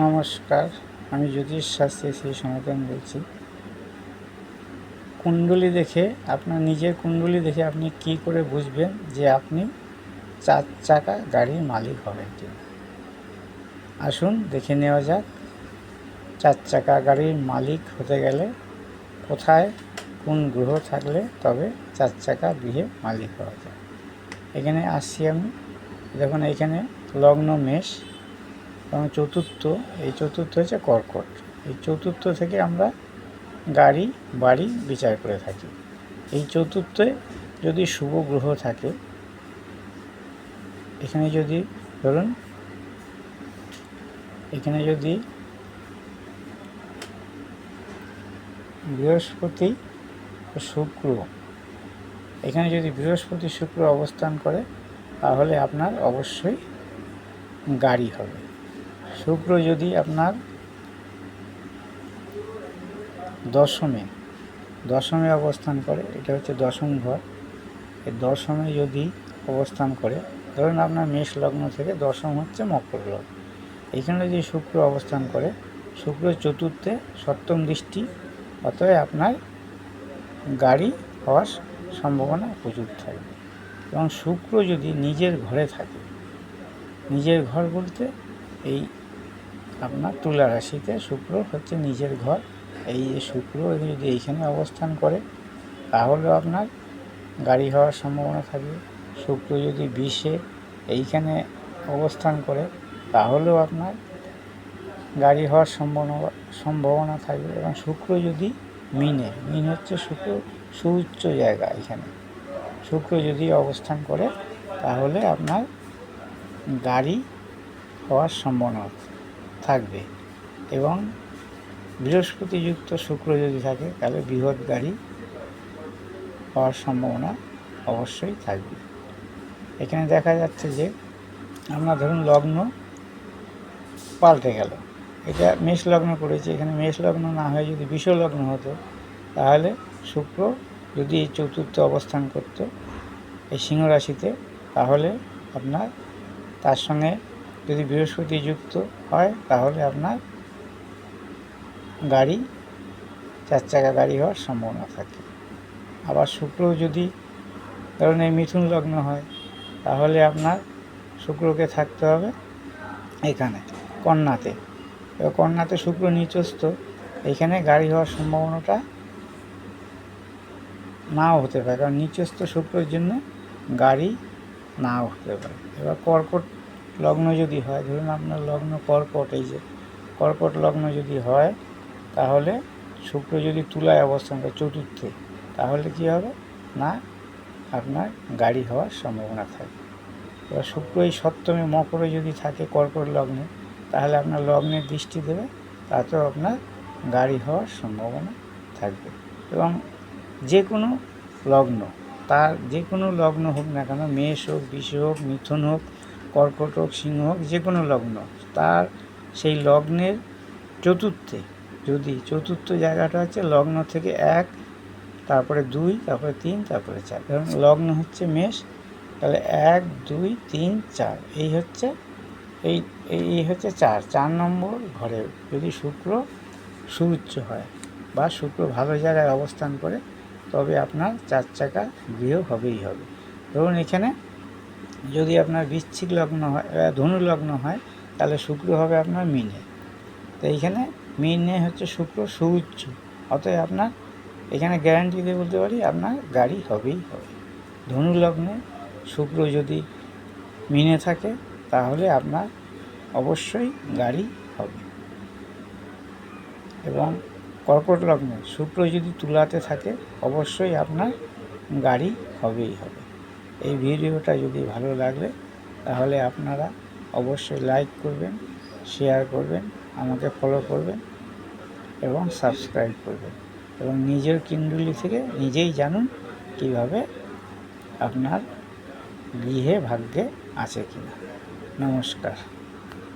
নমস্কার, আমি জ্যোতিষ শাস্ত্রী শ্রী সনাতন বলছি। কুণ্ডলী দেখে, আপনার নিজের কুণ্ডলী দেখে আপনি কি করে বুঝবেন যে আপনি চার চাকা গাড়ির মালিক হবেন কিনা? আসুন, দেখে নেওয়া যাক। চার চাকা গাড়ির মালিক হতে গেলে কোথায়, কোন গ্রহ থাকলে তবে চার চাকা গৃহে মালিক হওয়া যায়। এখানে আসছি আমি। দেখুন, এখানে লগ্ন, মেষ এবং চতুর্থ, এই চতুর্থ হচ্ছে কর্কট। এই চতুর্থ থেকে আমরা গাড়ি, বাড়ি বিচার করে থাকি। এই চতুর্থে যদি শুভ গ্রহ থাকে, এখানে যদি ধরুন, এখানে যদি বৃহস্পতি শুক্র, এখানে যদি বৃহস্পতি শুক্র অবস্থান করে, তাহলে আপনার অবশ্যই গাড়ি হবে। শুক্র যদি আপনার দশমে দশমে অবস্থান করে, এটা হচ্ছে দশম ঘর, এই দশমে যদি অবস্থান করে, ধরুন আপনার মেষ লগ্ন থেকে দশম হচ্ছে মকর লগ্ন। এখানে যদি শুক্র অবস্থান করে, শুক্র চতুর্থে সপ্তম দৃষ্টি, অতএব আপনার গাড়ি হওয়ার সম্ভাবনা প্রচুর থাকবে। এবং শুক্র যদি নিজের ঘরে থাকে, নিজের ঘর বলতে এই আপনার তুলা রাশিতে শুক্র হচ্ছে নিজের ঘর। এই যে শুক্র যদি এইখানে অবস্থান করে তাহলেও আপনার গাড়ি হওয়ার সম্ভাবনা থাকবে। শুক্র যদি বিষে এইখানে অবস্থান করে, তাহলেও আপনার গাড়ি হওয়ার সম্ভাবনা সম্ভাবনা থাকবে এবং শুক্র যদি মিনে, মিন হচ্ছে শুক্র সুউচ্চ জায়গা এখানে শুক্র যদি অবস্থান করে, তাহলে আপনার গাড়ি হওয়ার সম্ভাবনা থাকবে। এবং বৃহস্পতিযুক্ত শুক্র যদি থাকে, তাহলে বৃহৎ গাড়ি হওয়ার সম্ভাবনা অবশ্যই থাকবে। এখানে দেখা যাচ্ছে যে, আমরা ধরুন লগ্ন পাল্টে গেল। এটা মেষ লগ্ন করেছি। এখানে মেষ লগ্ন না হয়ে যদি বিষ লগ্ন হতো, তাহলে শুক্র যদি চতুর্থ অবস্থান করত, এই সিংহ রাশিতে, তাহলে আপনার তার সঙ্গে যদি বৃহস্পতি যুক্ত হয়, তাহলে আপনার গাড়ি, চার চাকা গাড়ি হওয়ার সম্ভাবনা থাকে। আবার শুক্র যদি ধরুন এই মিথুন লগ্ন হয়, তাহলে আপনার শুক্রকে থাকতে হবে এখানে, কন্যাতে। এবার কন্যাতে শুক্র নিচস্থ, এখানে গাড়ি হওয়ার সম্ভাবনাটা নাও হতে পারে, কারণ নিচস্থ শুক্রের জন্য গাড়ি নাও হতে পারে। এবার কর্কট লগ্ন যদি হয়, ধরুন আপনার লগ্ন কর্কট, এই যে কর্কট লগ্ন যদি হয়, তাহলে শুক্র যদি তুলায় অবস্থান করে চতুর্থে, তাহলে কি হবে? না, আপনার গাড়ি হওয়ার সম্ভাবনা থাকে। এবার শুক্র এই সপ্তমে মকরে যদি থাকে কর্কট লগ্নে, তাহলে আপনার লগ্নের দৃষ্টি দেবে, তাতেও আপনার গাড়ি হওয়ার সম্ভাবনা থাকবে। এবং যে কোনো লগ্ন, তার যে কোনো লগ্ন হোক না কেন, মেষ হোক, বিষ হোক, মিথুন হোক কর্কট হোক সিংহ যে কোনো লগ্ন, তার সেই লগ্নের চতুর্থে, যদি চতুর্থ জায়গাটা হচ্ছে লগ্ন থেকে এক, তারপরে দুই, তারপরে তিন, তারপরে চার, ধরুন লগ্ন হচ্ছে মেষ, তাহলে এক, দুই, তিন, চার, এই হচ্ছে, এই এই হচ্ছে চার চার নম্বর ঘরে, যদি শুক্র সুউচ্চ হয় বা শুক্র ভালো জায়গায় অবস্থান করে, তবে আপনার চার চাকা গৃহ হবেই হবে। ধরুন এখানে যদি আপনার বৃশ্চিক লগ্ন হয় ধনু লগ্ন হয়, তাহলে শুক্র হবে আপনার মিনে। তো এইখানে মিনে হচ্ছে শুক্র সুউচ্চ অতএব আপনার এখানে গ্যারান্টি দিয়ে বলতে পারি, আপনার গাড়ি হবেই হবে। ধনু লগ্নে শুক্র যদি মিনে থাকে, তাহলে আপনার অবশ্যই গাড়ি হবে। এবং কর্কট লগ্নে শুক্র যদি তুলাতে থাকে, অবশ্যই আপনার গাড়ি হবেই হবে। এই ভিডিওটা যদি ভালো লাগলে তাহলে আপনারা অবশ্যই লাইক করবেন শেয়ার করবেন, আমাকে ফলো করবেন এবং সাবস্ক্রাইব করবেন এবং নিজের কিন্ডুলি থেকে নিজেই জানুন কীভাবে আপনার গৃহে ভাগ্যে আছে কিনা। নমস্কার।